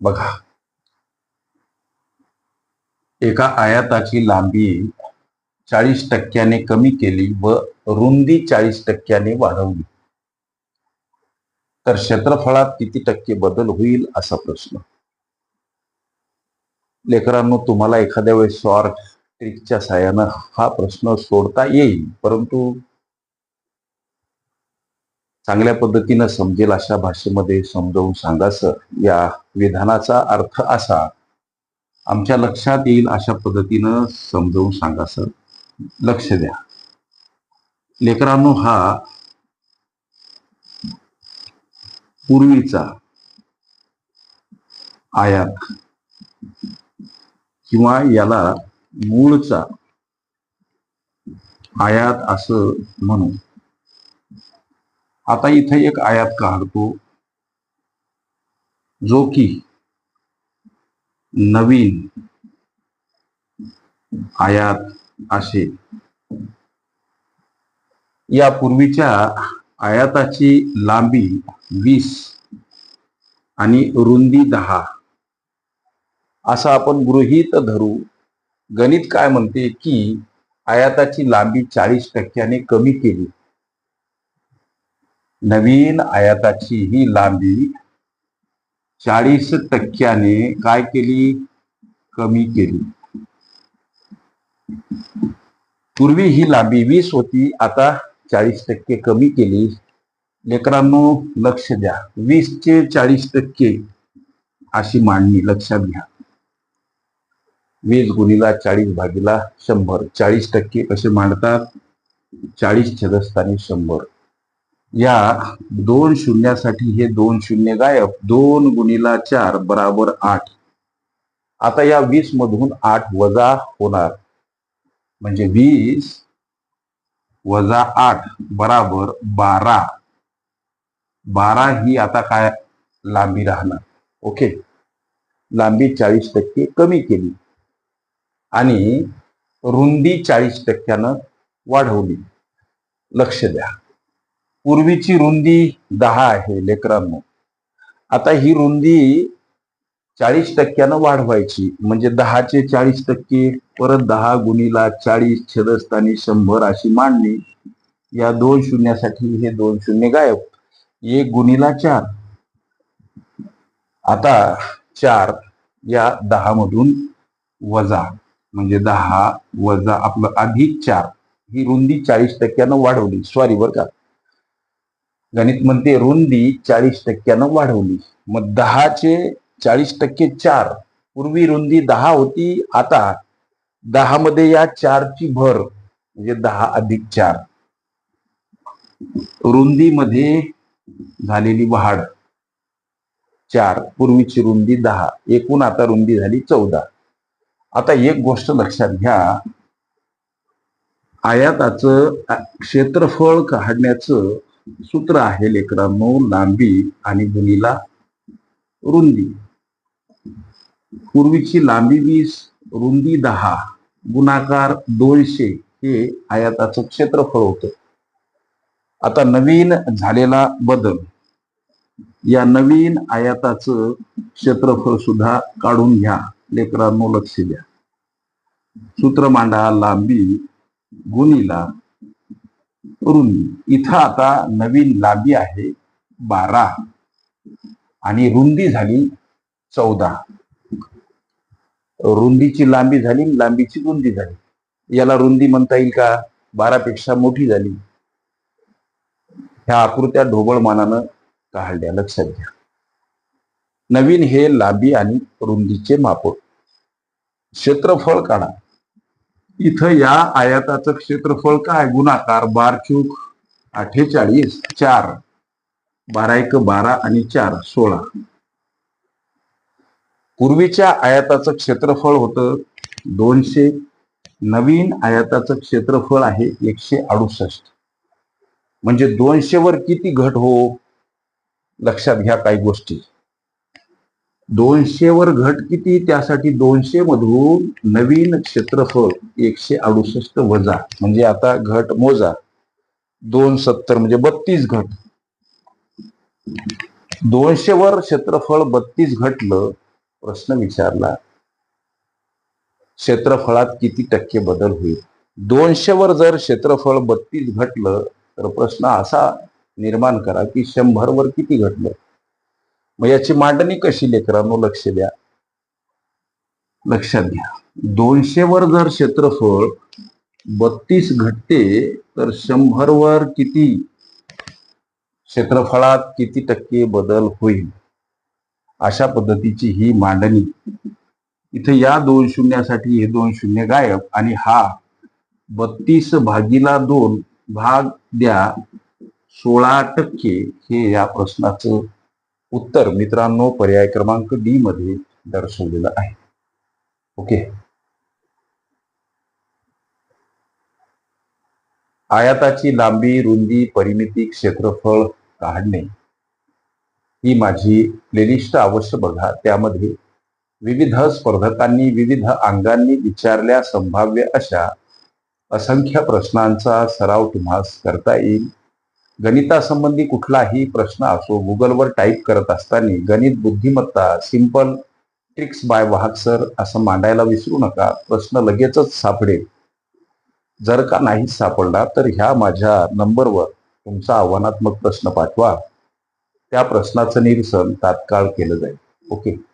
बघा. एका आयाताची लांबी चाळीस टक्क्याने कमी केली व रुंदी चाळीस टक्क्याने वाढवली. तर क्षेत्रफळात किती टक्के बदल होईल असा प्रश्न. लेकरांनो तुम्हाला एखाद्या वेळेस शॉर्ट ट्रिकच्या साह्यानं हा प्रश्न सोडता येईल परंतु चांगल्या पद्धतीनं समजेल अशा भाषेमध्ये समजावून सांगासं. या विधानाचा अर्थ असा आमच्या लक्षात येईल अशा पद्धतीनं समजावून सांगासं. लक्ष द्या. लेकरांनो हा पूर्वीचा आयात किंवा याला मूळचा आयात असं म्हणू. आता इथे एक आयात काढतो. जो की नवीन आयात असेल या पूर्वीच्या आयाताची लांबी वीस आणि रुंदी दहा. असं आपण गृहीत धरू. गणित काय म्हणते की आयाताची लांबी चाळीस टक्क्याने कमी केली. नवीन आयाताची ही लांबी चाळीस टक्क्याने काय केली? कमी केली. पूर्वी ही लांबी वीस होती आता चाळीस टक्के कमी केली. लेकरांनो लक्ष द्या. वीस चे चाळीस टक्के अशी मांडणी लक्षात घ्या. वीस गुणीला चाळीस भागीला शंभर. चाळीस टक्के कसे मांडतात? चाळीस छदस्थानी शंभर. या दोन शून्यासाठी हे दोन शून्य गायब दोन गुणीला चार बराबर आठ. आता या वीस मधून आठ वजा होणार. म्हणजे वीस वजा आठ बराबर बारा. बारा ही आता काय लांबी राहणार. ओके? लांबी चाळीस टक्के कमी केली. आणि रुंदी चाळीस टक्क्यानं वाढवली. लक्ष द्या. पूर्वीची रुंदी दहा आहे लेकरांनो. आता ही रुंदी चाळीस टक्क्यानं वाढवायची. म्हणजे दहाचे चाळीस टक्के परत दहा गुणीला चाळीस छेदस्थानी शंभर अशी मांडणी. या दोन शून्यासाठी हे दोन शून्य गायब. एक गुणीला चार. आता चार या दहा मधून वजा. म्हणजे दहा वजा आपलं अधिक चार. ही रुंदी चाळीस टक्क्यानं वाढवली. सॉरी बरं का. गणित म्हणते रुंदी चाळीस टक्क्यानं वाढवली. मग दहाचे चाळीस टक्के चार. पूर्वी रुंदी दहा होती आता दहा मध्ये या चारची भर म्हणजे दहा अधिक चार. रुंदीमध्ये झालेली वाढ चार. पूर्वीची रुंदी दहा. एकूण आता रुंदी झाली चौदा. आता एक गोष्ट लक्षात घ्या. आयाताचं क्षेत्रफळ काढण्याचं सूत्र आहे लेकरांनो लांबी आणि गुणीला रुंदी. पूर्वीची लांबी वीस रुंदी दहा गुणाकार दोनशे हे आयाताचं क्षेत्रफळ होतं. आता नवीन झालेला बदल. या नवीन आयाताचं क्षेत्रफळ सुद्धा काढून घ्या लेकरांनो लक्ष द्या. सूत्र मांडा लांबी गुणीला रुंदी इथं आता नवीन लांबी आहे बारा आणि रुंदी झाली चौदा. रुंदीची लांबी झाली लांबीची रुंदी झाली. याला रुंदी म्हणता येईल का? बारा पेक्षा मोठी झाली. ह्या आकृत्या ढोबळमानानं काढल्या. लक्षात घ्या. नवीन हे लांबी आणि रुंदीचे माप क्षेत्रफळ काढा. इथं या आयाताचं क्षेत्रफळ काय? गुणाकार बार चूक अठ्ठेचाळीस चार. बारा एक बारा आणि चार सोळा. पूर्वीच्या आयाताचं क्षेत्रफळ होतं दोनशे. नवीन आयाताचं क्षेत्रफळ आहे एकशे अडुसष्ट. म्हणजे दोनशे वर किती घट हो? लक्षात घ्या काही गोष्टी. दोनशे वर घट किती? त्यासाठी दोनशे मधून नवीन क्षेत्रफळ एकशे अडुसष्ट वजा. म्हणजे आता घट मोजा. दोन सत्तर म्हणजे बत्तीस घट. दोनशे वर क्षेत्रफळ बत्तीस घटलं प्रश्न विचारला. क्षेत्रफळात किती टक्के बदल होईल? दोनशे वर जर क्षेत्रफळ बत्तीस घटलं तर प्रश्न असा निर्माण करा की शंभर वर किती घटलं? मग याची मांडणी कशी लेकरांनो? लक्ष द्या. लक्षात घ्या. दोनशे वर जर क्षेत्रफळ बत्तीस घटते तर शंभर वर किती? क्षेत्रफळात किती टक्के बदल होईल? अशा पद्धतीची ही मांडणी. इथे या दोन शून्यासाठी हे दोन शून्य गायब. आणि हा बत्तीस भागीला दोन भाग द्या सोळा टक्के हे या प्रश्नाचं उत्तर मित्रांनो पर्याय क्रमांक डी मध्ये दर्शवलेलं आहे. ओके. आयाताची लांबी रुंदी परिमिती क्षेत्रफळ काढणे. ही माझी प्लेलिस्ट अवश्य बघा. त्यामध्ये विविध स्पर्धकांनी विविध अंगांनी विचारल्या संभाव्य अशा असंख्य प्रश्नांचा सराव तुम्हास करता येईल. गणितासंबंधी कुठलाही प्रश्न असो गुगलवर टाईप करत असताना गणित बुद्धिमत्ता सिंपल ट्रिक्स बाय वाहक सर असं मांडायला विसरू नका. प्रश्न लगेचच सापडेल. जर का नाही सापडला तर ह्या माझ्या नंबरवर तुमचा आव्हानात्मक प्रश्न पाठवा. त्या प्रश्नाचं निरसन तात्काळ केलं जाईल. ओके?